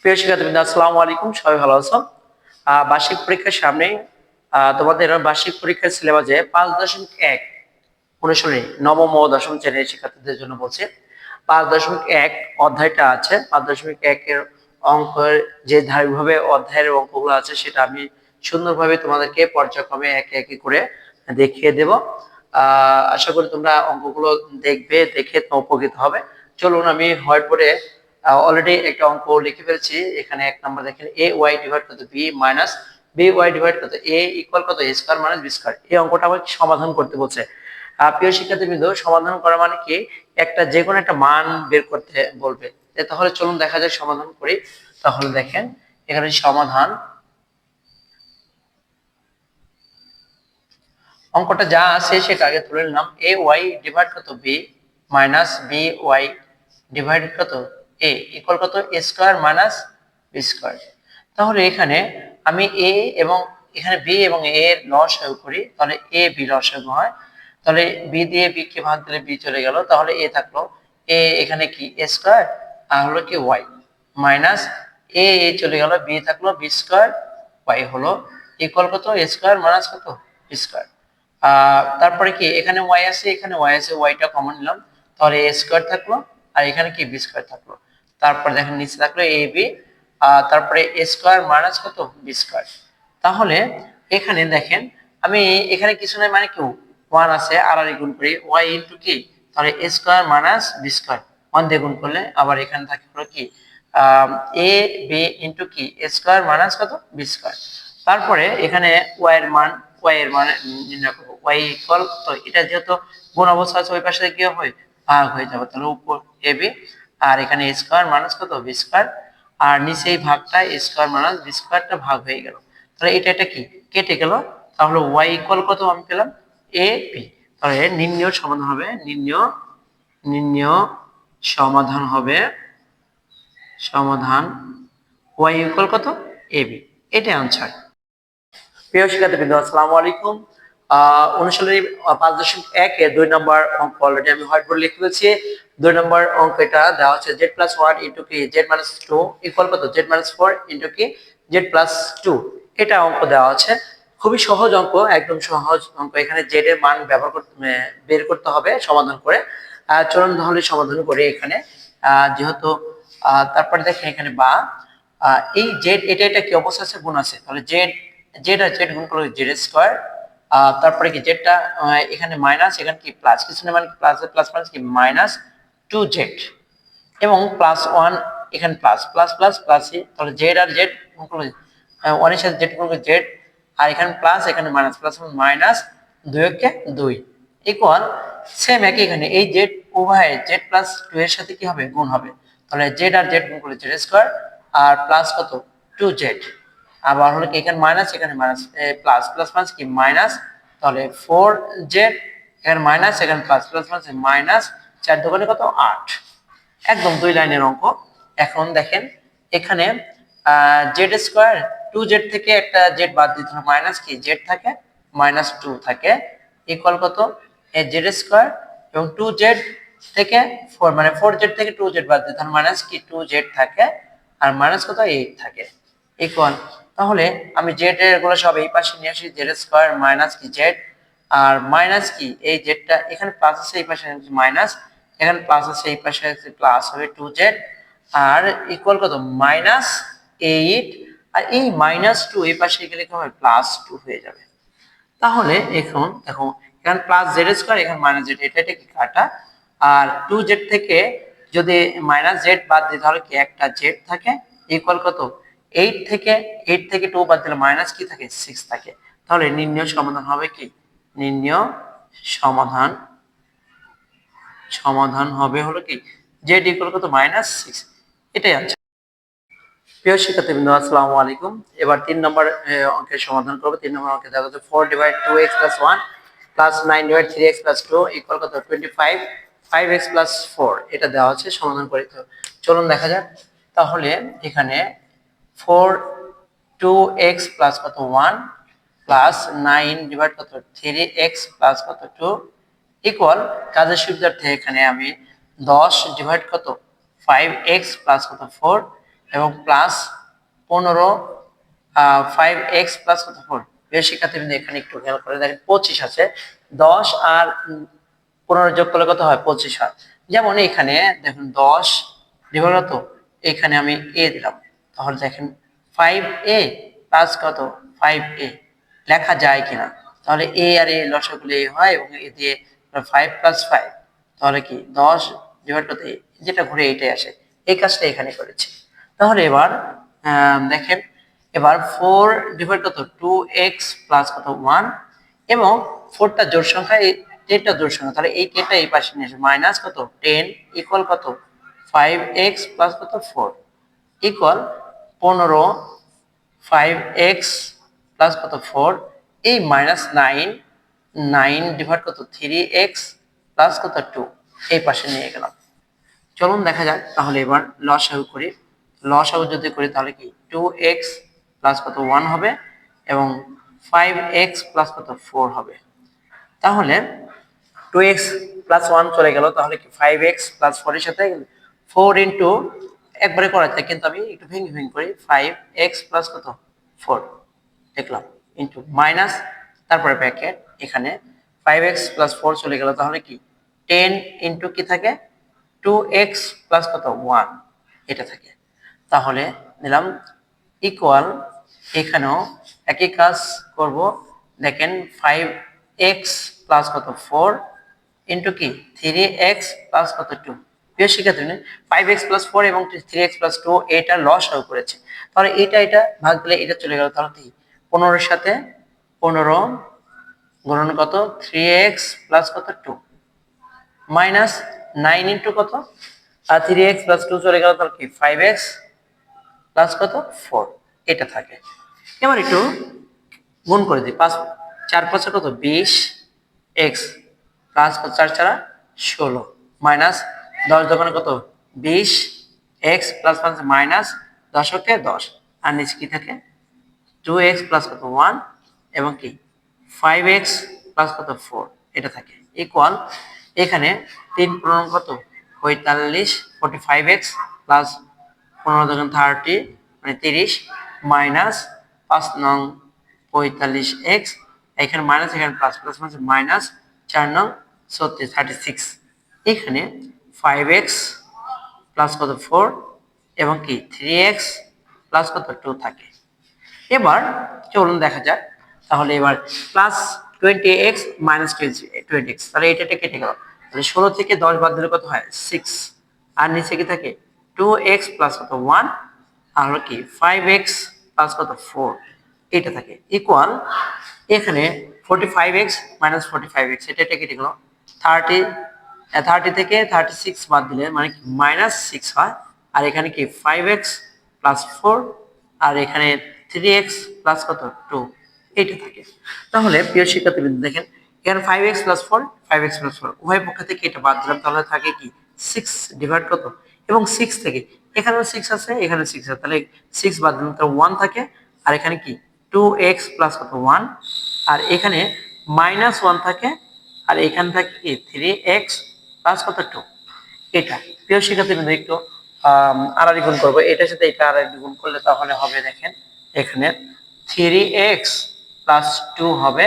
প্রিয় শিক্ষার্থীবৃন্দ আসসালামু আলাইকুম, সবাই ভালো আছো বার্ষিক পরীক্ষার সামনে তোমাদের বার্ষিক পরীক্ষার সিলেবাসে পাঁচ দশমিক এক অনুশীলনী নবম ও দশম শ্রেণির শিক্ষার্থীদের জন্য বলছে। পাঁচ দশমিক এক অধ্যায়টা আছে, পাঁচ দশমিক একের অঙ্কের যে ধারাবাহিকভাবে অধ্যায়ের অঙ্কগুলো আছে, সেটা আমি সুন্দরভাবে তোমাদেরকে পর্যায়ক্রমে একে একে করে দেখিয়ে দেব। আশা করি তোমরা অঙ্কগুলো দেখবে, দেখে উপকৃত হবে। চলুন আমি হোয়াইট বোর্ডে অলরেডি একটা অঙ্ক লিখে ফেলেছি। এখানে এক নাম্বার দেখেন এ ওয়াই ডিভাইড কত? B minus B Y divide কত? এ ইকুয়াল কত? A square minus B square এই অঙ্কটা আমাকে সমাধান করতে বলছে। প্রিয় শিক্ষার্থীবৃন্দ, সমাধান করা মানে কি? একটা যে কোনো একটা মান বের করতে বলবে। তাহলে চলুন দেখা যায় সমাধান করি। তাহলে দেখেন, এখানে সমাধান। অঙ্কটা যা আছে, সেটা আগে তুলে নিলাম। এ ওয়াই ডিভাইড কত? B minus B Y divide কত? এ ইকুয়াল কত? A square minus B square তাহলে এখানে আমি এ এবং এখানে বি এবং এ এর লসাগু করি, তাহলে এ বি লসাগু হয়। তাহলে বি দিয়ে বি কে ভাগ দিলে বি চলে গেল। তাহলে এ থাকল এ এখানে কি? এ স্কোয়ার আর হলো কি? ওয়াই মাইনাস এ এ চলে গেল বি থাকল বি স্কোয়ার ওয়াই হলো ইকুয়াল কত? এ স্কোয়ার মাইনাস কত? বি স্কোয়ার তারপরে কি? এখানে ওয়াই আছে, এখানে ওয়াই আছে ওয়াইটা কমন নিলাম। তাহলে এ স্কোয়ার থাকল, আর এখানে কি? বি স্কোয়ার থাকল। তারপর দেখেন নিচে থাকল এ বি তারপরে এ স্কোয়ার মাইনাস কত? B square. তাহলে এখানে দেখেন, আমি এখানে কিছু নাই মানে কি? ওয়ান আছে, আর আর গুণ করি, ওয়াই ইন্টু কি? তাহলে A square minus B square. One দিয়ে গুণ করলে আবার এখানে থাকে হলো কি? এ, বি ইন্টু কি? এ স্কোয়ার মাইনাস কত? B square. তারপরে এখানে ওয়াই এর মান, ওয়াই এর মান নির্ণয় করব। ওয়াই ইকুয়াল তো এটা যেহেতু গুণ অবস্থা আছে, ওই পাশে কি হয়, ভাগ হয়ে যাবে। তাহলে উপর এ বি আর এখানে স্কোয়ার মাইনাস কত? বি স্কোয়ার আর নিচে এই ভাগটা স্কোয়ার মাইনাস বি স্কোয়ারটা ভাগ হয়ে গেল। তাহলে এটা এটা কি? কেটে গেল। তাহলে ওয়াই ইকুয়াল কত আমি পেলাম? এ বি তাহলে নির্ণয় সমাধান হবে নির্ণয় নির্ণয় সমাধান হবে, সমাধান ওয়াই ইকুয়াল কত? এ বি এটাই আনসার প্রিয় শিক্ষার্থীবৃন্দ, আসসালামু আলাইকুম। অনুশীলনী পাঁচ দশমিক এক এর দুই নম্বর অঙ্ক অলরেডি আমি হোয়াইট বোর্ড লিখে ফেলেছি। দুই নম্বর অঙ্ক এটা দেওয়া হচ্ছে জেড প্লাস ওয়ান ইন্টু কি জেড মাইনাস টু ইকুয়াল কত? জেড মাইনাস ফোর ইন্টু কি জেড প্লাস টু এটা অঙ্ক দেওয়া আছে। খুবই সহজ অঙ্ক, একদম সহজ অঙ্ক। এখানে জেড এর মান ব্যবহার করতে বের করতে হবে, সমাধান করে। চলুন তাহলে সমাধান করি এখানে। যেহেতু তারপরে দেখেন এখানে বা। এই জেড এটা এটা কি অবস্থা আছে? গুণ আছে। তাহলে জেড জেড আর জেড গুণ করলে জেড স্কোয়ার তারপরে কি জেডটা এখানে মাইনাস এখানে কি প্লাস কিছু না মানে প্লাস প্লাস প্লাস কি? মাইনাস টু জেড এবং প্লাস ওয়ান এখানে প্লাস প্লাস প্লাস প্লাস তাহলে জেড আর জেড ওয়ানের সাথে জেড গুণ জেড আর এখানে প্লাস এখানে মাইনাস প্লাস মাইনাস দুই একে দুই। ইকুয়াল সেম একই এখানে। এই জেড উভয় জেড প্লাস টু এর সাথে কি হবে? গুণ হবে। তাহলে জেড আর জেড গুণ করলে জেড স্কোয়ার আর প্লাস কত? টু জেড আবার হলো এখানে মাইনাস এখানে মাইনাস প্লাস প্লাস প্লাস কি মাইনাস তাহলে ফোর জেড এখানে মাইনাস এখানে প্লাস প্লাস প্লাস মাইনাস চার দোকানে কত? আট। একদম দুই লাইনের অঙ্ক। এখন দেখেন, এখানে জেড স্কোয়ার টু জেড থেকে একটা জেড বাদ দিতে হবে। মাইনাস কি জেড থাকে মাইনাস টু থাকে। ইকুয়াল কত? জেড স্কোয়ার এবং টু জেড থেকে ফোর মানে ফোর জেড থেকে টু জেড বাদ দিতে হবে। মাইনাস কি টু জেড থাকে, আর মাইনাস কত? এইট থাকে। ইকুয়াল তাহলে আমি জেডগুলো সব এই পাশে নিয়ে আসি জেড স্কোয়ার মাইনাস কি জেড আর মাইনাস কি? এই জেডটা এখানে প্লাস আছে, এই পাশে মাইনাস এখানে প্লাস আছে, এই পাশে প্লাস হবে টু জেড আর ইকুয়াল কত? মাইনাস এইট আর এই মাইনাস টু এই পাশে গেলে কি হবে? প্লাস টু হয়ে যাবে। তাহলে এখন দেখো, এখানে প্লাস জেড স্কোয়ার এখানে মাইনাস জেড এটা এটা কি কাটা? আর টু জেড থেকে যদি মাইনাস জেড বাদ দিই, তাহলে কি একটা জেড থাকে? ইকুয়াল কত? এইট থেকে এইট থেকে টু বাদ দিলে মাইনাস কি থাকে? সিক্স থাকে। তাহলে নির্ণয় সমাধান হবে কি? নির্ণয় সমাধান সমাধান হবে হলো কি? জেড ইকুয়াল কত? মাইনাস সিক্স এটাই আছে প্রিয় শিক্ষার্থীবৃন্দ, আসসালামু আলাইকুম। এবার তিন নম্বর অঙ্কের সমাধান করব। তিন নম্বর অঙ্কে দেখা যাচ্ছে four divide two X plus one plus nine divide three X plus two equal কত? Twenty five five X plus four এটা দেওয়া আছে, সমাধান করে তো চলুন দেখা যাক। তাহলে এখানে ফোর টু এক্স প্লাস কত? ওয়ান প্লাস নাইন ডিভাইড কত? থ্রি এক্স প্লাস কত? টু ইকুয়াল কাজের সুবিধার্থে এখানে আমি দশ ডিভাইড কত? ফাইভ এক্স প্লাস কত? ফোর এবং প্লাস পনেরো ফাইভ এক্স প্লাস কত? ফোর। প্রিয় শিক্ষার্থীবৃন্দ, এখানে একটু খেয়াল করে দেখেন, পঁচিশ আছে। দশ আর পনেরো যোগ করলে কত হয়? পঁচিশ হয়। যেমন এখানে, দেখুন, দশ ডিভাইড কত? এখানে আমি এ দিলাম। তাহলে দেখেন ফাইভ এ প্লাস কত? ফাইভ এ লেখা যায় কিনা? তাহলে এ আর এ লসাগুলো এ হয় এবং এ দিয়ে ফাইভ প্লাস ফাইভ তাহলে কি? দশ ডিভাইড যেটা ঘুরে এইটাই আসে। এই কাজটা এখানে করেছি। তাহলে এবার দেখেন, এবার ফোর ডিভাইড কত? টু এক্স প্লাস কত? ওয়ান এবং ফোরটা জোর সংখ্যা টেনটা জোর সংখ্যা। তাহলে এই টেনটা এই পাশে নিয়ে আসবে মাইনাস কত? টেন ইকুয়াল কত? ফাইভ এক্স প্লাস কত? ফোর ইকুয়াল পনেরো ফাইভ এক্স প্লাস কত? ফোর এই মাইনাস নাইন নাইন ডিভাইড কত? থ্রি এক্স প্লাস কত? টু এই পাশে নিয়ে গেলাম। চলুন দেখা যাক, তাহলে এবার লসাগু করি। লসাগু যদি করি, তাহলে কি? টু এক্স প্লাস কত? ওয়ান হবে এবং ফাইভ এক্স প্লাস কত? ফোর হবে। তাহলে টু এক্স প্লাস ওয়ান চলে গেল, তাহলে কি? ফাইভ এক্স প্লাস ফোরের সাথে ফোর ইন্টু একবারে করা যায়, কিন্তু আমি একটু ভেঙে ভেঙে করি। ফাইভ এক্স প্লাস কত? ফোর দেখলাম। ইন্টু মাইনাস তারপরে ব্র্যাকেট এখানে ফাইভ এক্স প্লাস ফোর চলে গেল। তাহলে কি? টেন ইন্টু কি থাকে? টু এক্স প্লাস কত? ওয়ান এটা থাকে। তাহলে নিলাম ইকুয়াল এখানেও একই কাজ করব। দেখেন ফাইভ এক্স প্লাস কত? ফোর ইন্টু কি? থ্রি এক্স প্লাস কত? টু প্রিয় শিক্ষার্থী ফাইভ এক্স প্লাস ফোর এবং থ্রি এক্স প্লাস টু এটা লস হয়ে করেছে তাহলে এটা এটা ভাগ দিলে এটা চলে গেল তাহলে পনেরোর সাথে পনেরো গুণন কত? থ্রি এক্স প্লাস কত? টু মাইনাস নাইন ইন্টু কত? আর থ্রি এক্স প্লাস টু চলে গেল তাহলে কি? ফাইভ এক্স প্লাস কত? ফোর এটা থাকে। এবার একটু গুণ করে দিই। পাঁচ, চার পাঁচে কত? বিশ। এক্স প্লাস চার, চারা, ষোলো। মাইনাস দশ দোকানে কত? বিশ, এক্স প্লাস পাঁচ মাইনাস দশকে দশ আর নিচে কি থাকে? টু এক্স প্লাস কত? ওয়ান এবং কি? ফাইভ এক্স প্লাস কত? ফোর এটা থাকে। ইকুয়াল এখানে তিন পূর্ণ কত? পঁয়তাল্লিশ ফোর্টি ফাইভ এক্স প্লাস পনেরো দোকান থার্টি মানে তিরিশ মাইনাস পাঁচ নং পঁয়তাল্লিশ এক্স এখানে মাইনাস এখানে প্লাস প্লাস মানে মাইনাস চার নং ছত্রিশ থার্টি সিক্স এখানে ফাইভ এক্স প্লাস কত ফোর এবং কি থ্রি এক্স প্লাস কত টু থাকে। এবার চলুন দেখা যাক। তাহলে এবার plus twenty X minus twenty X তাহলে এটা কেটে গেল। তাহলে ষোলো থেকে দশ বাদ দিলে কত হয়? সিক্স আর নিচে কি থাকে? টু এক্স প্লাস কত ওয়ান আর হলো কি ফাইভ এক্স প্লাস কত ফোর এটা থাকে। ইকুয়াল এখানে forty five X minus forty five X এটা কেটে গেল। থার্টি থার্টি থেকে থার্টি সিক্স বাদ দিলে মানে কি মাইনাস সিক্স হয়, আর এখানে কি ফাইভ এক্স প্লাস ফোর আর এখানে থ্রি এক্স প্লাস কত টু এইটা থাকে। তাহলে প্রিয় শিক্ষার্থীবৃন্দ, দেখেন, এখানে five x plus four five x plus four উভয় পক্ষ থেকে এটা বাদ দিলাম, তাহলে থাকে কি সিক্স ডিভাইড কত, এবং সিক্স থেকে, এখানেও সিক্স আছে এখানে সিক্স আছে, তাহলে সিক্স বাদ দিলাম, তাহলে ওয়ান থাকে, আর এখানে কি টু এক্স প্লাস কত ওয়ান আর এখানে মাইনাস ওয়ান থাকে, আর এখানে থাকে কি থ্রি এক্স প্লাস কত টু এটা। প্রিয় শিক্ষার্থীবৃন্দ একটু আম, আড়াআড়ি গুণ করব। এটার সাথে এটা আড়াআড়ি গুণ করলে তাহলে হবে দেখেন এখানে থ্রি এক্স প্লাস টু হবে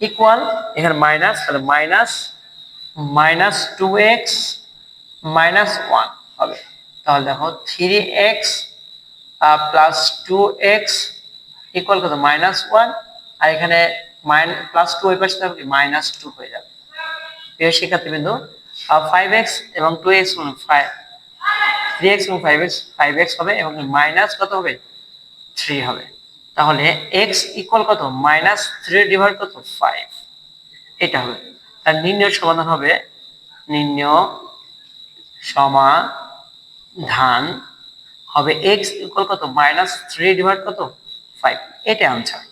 ইকুয়াল এখানে মাইনাস তাহলে minus minus two x minus one হবে। তাহলে দেখো three x plus two x equal কত? মাইনাস ওয়ান আর এখানে মাইন প্লাস টু ওই পাশে থাকবে মাইনাস টু হয়ে যাবে। প্রিয় শিক্ষার্থীবৃন্দ ফাইভ এক্স এবং two x five three x এবং ফাইভ এক্স ফাইভ এক্স হবে এবং মাইনাস কত হবে? থ্রি হবে। তাহলে এক্স ইকুয়াল কত? মাইনাস থ্রি ডিভাইড কত? ফাইভ এটা হবে। তার নির্ণয় সমাধান হবে নির্ণয় সমাধান হবে এক্স ইকুয়াল কত? মাইনাস থ্রি ডিভাইড কত? ফাইভ এটা আনসার